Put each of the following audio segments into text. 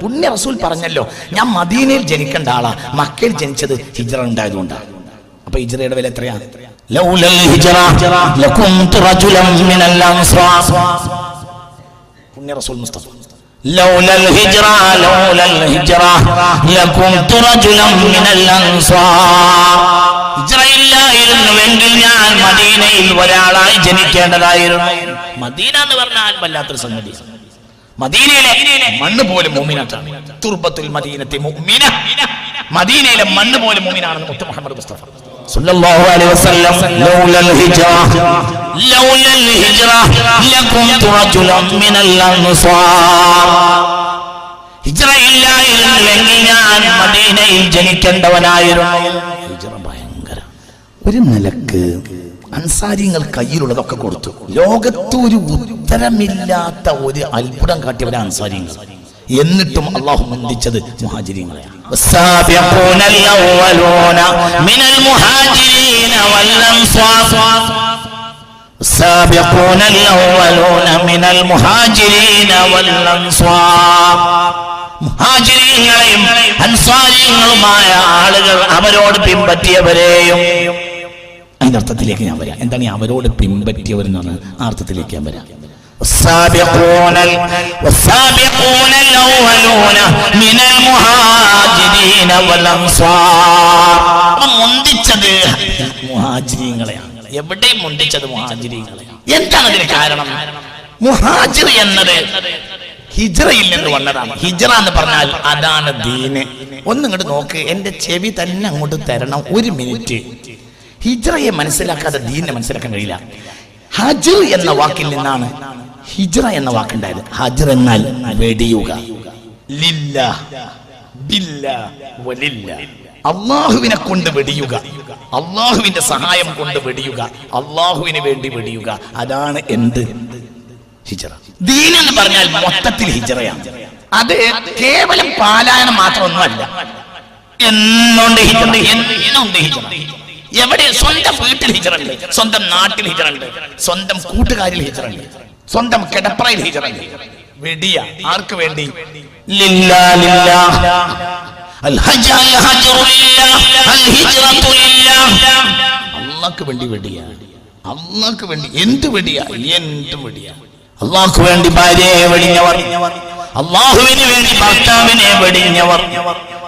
പുണ്യ റസൂൽ പറഞ്ഞല്ലോ ഞാൻ മദീനയിൽ ജനിക്കേണ്ട ആളാ മക്കയിൽ ജനിച്ചത് ഹിജ്റ ഉണ്ടായതുകൊണ്ടാണ് അപ്പൊ ഹിജ്റയുടെ വില എത്രയാണ് ലൗലൽ ഹിജ്റ ലകുന്തു റജുലൻ മിനൽ അൻസാർ പുണ്യ റസൂൽ മുസ്തഫ لولا الهجرة لولا الهجرة لكنت رجلا من الأنصار ഹിജ്റയില്ലായിരുന്നുവെങ്കിൽ ഞാൻ മദീനയിൽ ഒരാളായി ജനിക്കേണ്ടതായിരുന്നു മദീന എന്ന് പറഞ്ഞാൽ വല്ലാത്തൊരു സംഗതി മദീനയിലെ മണ്ണ് പോലും മോമിനാട്ടാണ് തുർബത്തുൽ മദീനത്തെ മുഅ്മിന. മദീനയിലെ മണ്ണ് പോലും മോമിനാണെന്ന് മുത്തു മുഹമ്മദ് മുസ്തഫ. സല്ലല്ലാഹു അലൈഹി വസല്ലം. ലൗലൽ ഹിജ്റ. ലൗലൽ ഹിജ്റ. ലകുംതു റജുലൻ മിനൽ അൻസാർ ഹിജ്റ ഇല്ലായിരുന്നെങ്കിൽ ഞാൻ മദീനയിൽ ജനിക്കേണ്ടവനായിരുന്നു. ഹിജ്റ ഭയങ്കര. ഒരു നിലയ്ക്ക് അൻസാരിങ്ങൾ കയ്യിലുള്ളതൊക്കെ കൊടുത്തു ലോകത്ത് ഒരു ഉത്തരമില്ലാത്ത ഒരു അത്ഭുതം കാട്ടിയവരെ അൻസാരിങ്ങൾ എന്നിട്ടും അള്ളാഹു മുന്തിച്ചത് മുഹാജിരിങ്ങളെയാണ് والسابقون الأولون من المهاجرين والأنصار السابقون الأولون من المهاجرين والأنصار മുഹാജിരീങ്ങളെയും അൻസ്വാരികളുമായ ആളുകൾ അവരോട് പിൻപറ്റിയവരെയും അതിന്റെ അർത്ഥത്തിലേക്ക് ഞാൻ വരാം എന്താണ് ഈ അവരോട് പിൻപറ്റിയവർ എന്ന് പറഞ്ഞത് ആ അർത്ഥത്തിലേക്ക് ഞാൻ വരാം والسابقون ال- والسابقون الأولون من المهاجرين والأنصار അപ്പൊ മുന്തിച്ചത് മുഹാജിരിങ്ങളെയാണ് എവിടെ മുന്തിച്ചത് മുഹാജിരിങ്ങളെയാണ് എന്താണ് അതിന് കാരണം മുഹാജിർ എന്നത് ഹിജ്റയിൽ നിന്ന് വന്നതാണ് ഹിജ്റ എന്ന് പറഞ്ഞാൽ അതാണ് ദീന് ഒന്നിങ്ങോട്ട് നോക്ക് എന്റെ ചെവി തന്നെ അങ്ങോട്ട് തരണം ഒരു മിനിറ്റ് ഹിജ്റയെ മനസ്സിലാക്കാതെ ദീനിനെ മനസ്സിലാക്കാൻ കഴിയില്ല. ഹജ് എന്ന വാക്കിൽ നിന്നാണ് ഹിജ്റ എന്ന വാക്കുണ്ടായത്. ഹജർ എന്നാൽ വെടിയുക. അള്ളാഹുവിനെ കൊണ്ട് വെടിയുക. അള്ളാഹുവിന്റെ സഹായം കൊണ്ട് വെടിയുക. അള്ളാഹുവിന് വേണ്ടി വെടിയുക. അതാണ് എന്ത്? ഹിജറ. ദീൻ എന്ന് പറഞ്ഞാൽ മൊത്തത്തിൽ ഹിജറയാണ്. അത് കേവലം പാലായനം മാത്രമൊന്നുമല്ല. എന്നുണ്ട് ഹിജറ. എന്നുണ്ട് ഹിജറ. എവിടെ സ്വന്തം വീട്ടിൽ ഹിജറുണ്ട് സ്വന്തം നാട്ടിൽ ഹിജറുണ്ട് സ്വന്തം കൂട്ടുകാരിൽ ഹിജറുണ്ട് സ്വന്തം കിടപ്പറയിൽ ഹിജറുണ്ട് വെടിയ ആർക്ക് വേണ്ടി لله لله الحج الهجر لله الهجرة لله അള്ളാഹ്ക്ക് വേണ്ടി വെടിയ അള്ളാഹ്ക്ക് വേണ്ടി എന്ത് വെടിയ എന്ത് വെടിയ അള്ളാഹ്ക്ക് വേണ്ടി ഭാര്യയെ വെടിഞ്ഞവർ അള്ളാഹുവിന് വേണ്ടി ഭർത്താവിനെ വെടിഞ്ഞവർ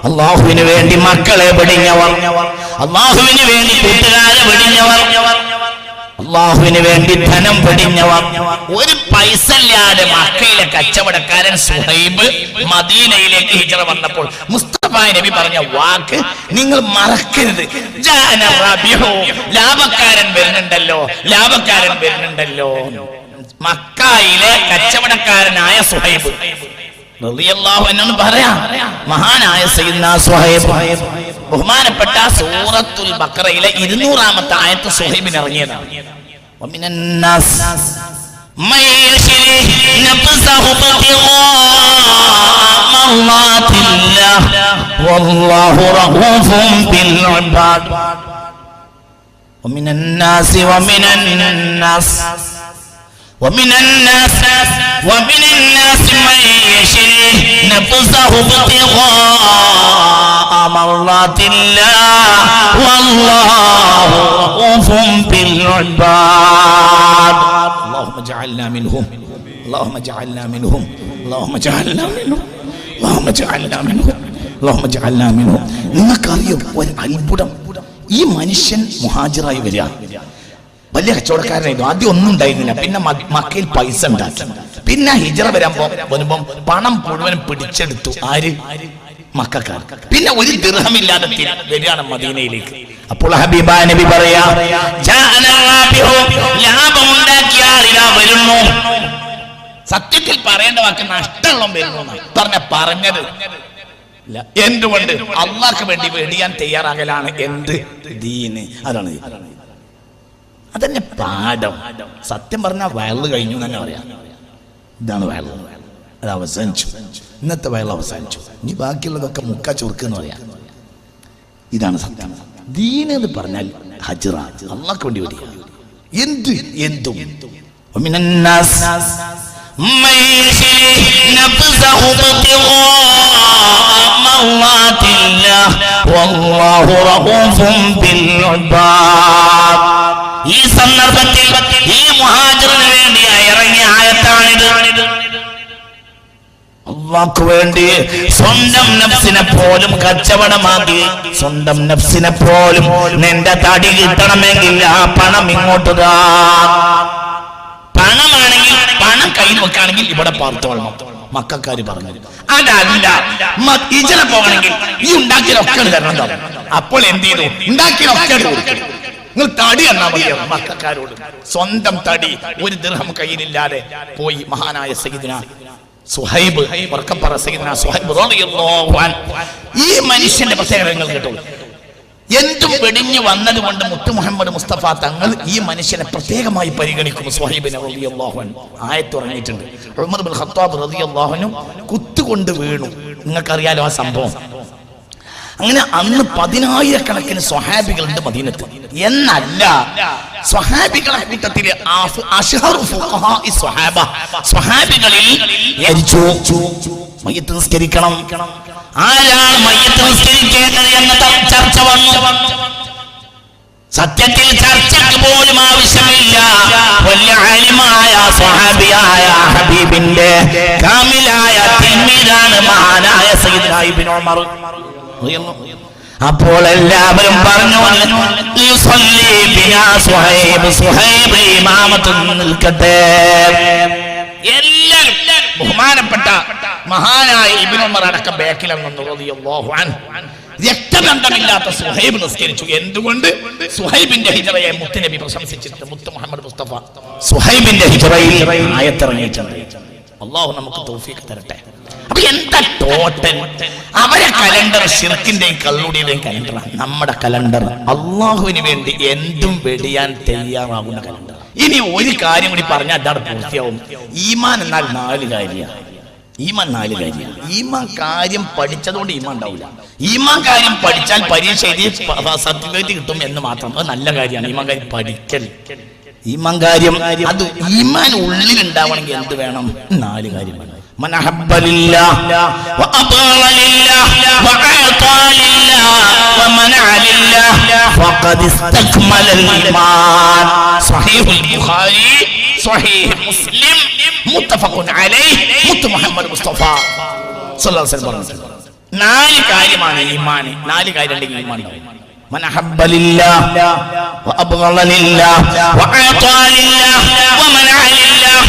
അള്ളാഹുവിന് വേണ്ടി മക്കളെ വെടിഞ്ഞവർ അള്ളാഹുവിന് വേണ്ടി കൂട്ടുകാരെ വെടിഞ്ഞവർ. അള്ളാഹുവിന് വേണ്ടി ധനം വെടിഞ്ഞവർ. ഒരു പൈസ ഇല്ലാതെ മക്കയിലെ കച്ചവടക്കാരൻ സുഹൈബ് മദീനയിലേക്ക് ഹിജറ വന്നപ്പോൾ മുസ്തഫ നബി പറഞ്ഞ വാക്ക് നിങ്ങൾ മറക്കരുത്. ലാഭക്കാരൻ വരുന്നുണ്ടല്ലോ. ലാഭക്കാരൻ വരുന്നുണ്ടല്ലോ. മക്കായിലെ കച്ചവടക്കാരനായ സുഹൈബ് പറയാം മഹാനായ സയ്യിദ്ന സുഹൈബ് ബഹുമാനപ്പെട്ട സൂറത്തുൽ ബഖറയിലെ ഇരുന്നൂറാമത്തെ ആയത്ത് സുഹൈബിന് ഇറങ്ങിയതാണ് ومن الناس من يشري نفسه ابتغاء مرضات الله والله رؤوف بالعباد ومن الناس ومن الناس ومن الناس ومن الناس من يشري نفسه ابتغاء مرضات الله والله رؤوف بالعباد اللهم اجعلنا منهم اللهم اجعلنا منهم اللهم اجعلنا منهم اللهم اجعلنا منهم اللهم اجعلنا منهم നിങ്ങൾക്കറിയോ ഒരു അത്ഭുതം ഈ മനുഷ്യൻ മുഹാജിറായി വരിക വലിയ കച്ചവടക്കാരനായിരുന്നു ആദ്യം ഒന്നും ഉണ്ടായിരുന്നില്ല പിന്നെ മ- മക്കയിൽ പൈസ ഉണ്ടാക്കി പിന്നെ ഹിജറ വരുമ്പോ വരുമ്പം പണം മുഴുവൻ പിടിച്ചെടുത്തു. ആര്? മക്കാർ പിന്നെ ഒരു ദീർഘമില്ലാതെ വരികയാണ് മദീനയിലേക്ക്. അപ്പോൾ ഹബീബ നബി പറയാ സത്യത്തിൽ പറയേണ്ട വാക്ക് നഷ്ടമുള്ള വരുന്നു. പറഞ്ഞ പറഞ്ഞത്. എന്തുകൊണ്ട്? അള്ളാഹ്ക്ക് വേണ്ടി വെടിയാൻ തയ്യാറാകലാണ് എന്ത്? ദീന്. അതാണ്. അതന്നെ പാഠം. സത്യം പറഞ്ഞ വയറു കഴിഞ്ഞു തന്നെ പറയാം. ഇതാണ് വയൽ അത് അവസാനിച്ചു. ഇന്നത്തെ വയൽ അവസാനിച്ചു. ഇനി ബാക്കിയുള്ളതൊക്കെ മുക്ക ചുർക്ക് എന്ന് പറയാം. ഇതാണ് സത്യം. ദീൻ എന്ന് പറഞ്ഞാൽ ഹജറ. അള്ളാഹ്ക്ക് വേണ്ടി വരിക എന്ത്? എന്തും. ഈ സന്ദർഭത്തിൽ ഈ മഹാജ അള്ളാഹ്ക്ക് വേണ്ടി സ്വന്തം നഫ്സിനെ പോലും കച്ചവടമാക്കി. സ്വന്തം നഫ്സിനെ പോലും നിന്റെ തടി കിട്ടണമെങ്കിൽ ആ പണം ഇങ്ങോട്ട് താ. പണമാണെങ്കിൽ പണം കയ്യിൽ വെക്കുകയാണെങ്കിൽ ഇവിടെ പാർത്തോളണം. മക്കാര് പറഞ്ഞു. അതല്ല ഇജന പോകണമെങ്കിൽ ഈ ഉണ്ടാക്കിയതൊക്കെ തരണം അപ്പോൾ എന്ത് ചെയ്തു? ഉണ്ടാക്കിയതൊക്കെ ഒക്കെ നിങ്ങൾ തടി എന്നാ മതിയോ? മക്കാരോട്. സ്വന്തം തടി ഒരു ദൃഹം കയ്യിലില്ലാതെ പോയി മഹാനായ സയ്യിദിന സുഹൈബ് ഉറക്കപ്പറ സയ്യിദിന സുഹൈബ്. ഈ മനുഷ്യന്റെ പ്രത്യേകത കേട്ടോ. എന്തും വെടിഞ്ഞു വന്നത് കൊണ്ട് മുത്തു മുഹമ്മദ് മുസ്തഫ തങ്ങൾ ഈ മനുഷ്യനെ പ്രത്യേകമായി പരിഗണിക്കും സുഹൈബിനെ റളിയല്ലാഹുൻ ആയത്തുറങ്ങിയിട്ടുണ്ട് ഉമർ ബിൻ ഖത്താബ് റളിയല്ലാഹുനും കുത്തുകൊണ്ട് വീണു. നിങ്ങൾക്കറിയാലോ ആ സംഭവം? അങ്ങനെ അന്ന് പതിനായിരക്കണക്കിന് സ്വഹാബികളുണ്ട് മദീനത്ത്. എന്നല്ല സ്വഹാബികളെ കൂട്ടത്തിൽ സ്വഹാബികളിൽ മയ്യത്ത് നിസ്കരിക്കണം. ആരാണ് മയ്യത്ത് നിസ്കരിക്കേണ്ടത് എന്ന ചർച്ച വന്നു. സത്യത്തിൽ ചർച്ചയ്ക്ക് പോലും ആവശ്യമില്ല. വലിയ ആലിമായ സ്വഹാബിയായ ഹബീബിന്റെ കാമിലായ തിന്മീതാണ് മഹാനായ അപ്പോൾ എല്ലാവരും പറഞ്ഞു സുഹൈബ് നിൽക്കട്ടെ. എല്ലാം ബഹുമാനപ്പെട്ട മഹാനായ ഇബിനുമർ അടക്കം ബേക്കിലെന്നു റളിയല്ലാഹു അൻഹു. രക്തബന്ധമില്ലാത്ത സുഹൈബ് നിസ്കരിച്ചു. എന്തുകൊണ്ട്? സുഹൈബിന്റെ ഹിജറയെ മുത്തുനബി പ്രശംസിച്ചിട്ട് മുത്ത് മുഹമ്മദ് മുസ്തഫ. സുഹൈബിന്റെ ഹിജറയിൽ ആയത്തിറങ്ങിയിട്ടുണ്ട്. അള്ളാഹു നമുക്ക് തൗഫീഖ് തരട്ടെ. അപ്പൊ എന്താ ടോട്ടൽ അവരെ കലണ്ടർ ഷിർക്കിന്റെയും കള്ളുടിയുടെയും കലണ്ടറാണ് നമ്മുടെ കലണ്ടർ അള്ളാഹുവിന് വേണ്ടി എന്തും വെടിയാൻ തയ്യാറാകുന്ന കലണ്ടർ ഇനി ഒരു കാര്യം കൂടി പറഞ്ഞാൽ അതാണ് പൂർത്തിയാവും. ഈമാൻ എന്നാൽ നാല് കാര്യമാണ് ഈമാൻ നാല് കാര്യം. ഈമാൻ കാര്യം പഠിച്ചതുകൊണ്ട് ഈമാൻ ഉണ്ടാവില്ല. ഈമാൻ കാര്യം പഠിച്ചാൽ പരീക്ഷ എഴുതി സർട്ടിഫിക്കറ്റ് കിട്ടും എന്ന് മാത്രം. അത് നല്ല കാര്യമാണ് ഈമാൻ കാര്യം പഠിക്കൽ. ഈമാൻ കാര്യം അത് ഈമാൻ ഉള്ളിൽ ഉണ്ടാവണമെങ്കിൽ എന്ത് വേണം? നാല് കാര്യം വേണം നാല് കാര്യമാണ് ഈമാൻ നാല് കാര്യം ഉണ്ടെങ്കിൽ ഈമാൻ ഉണ്ടാവും. وأبغض لله وأعطى لله ومنع لله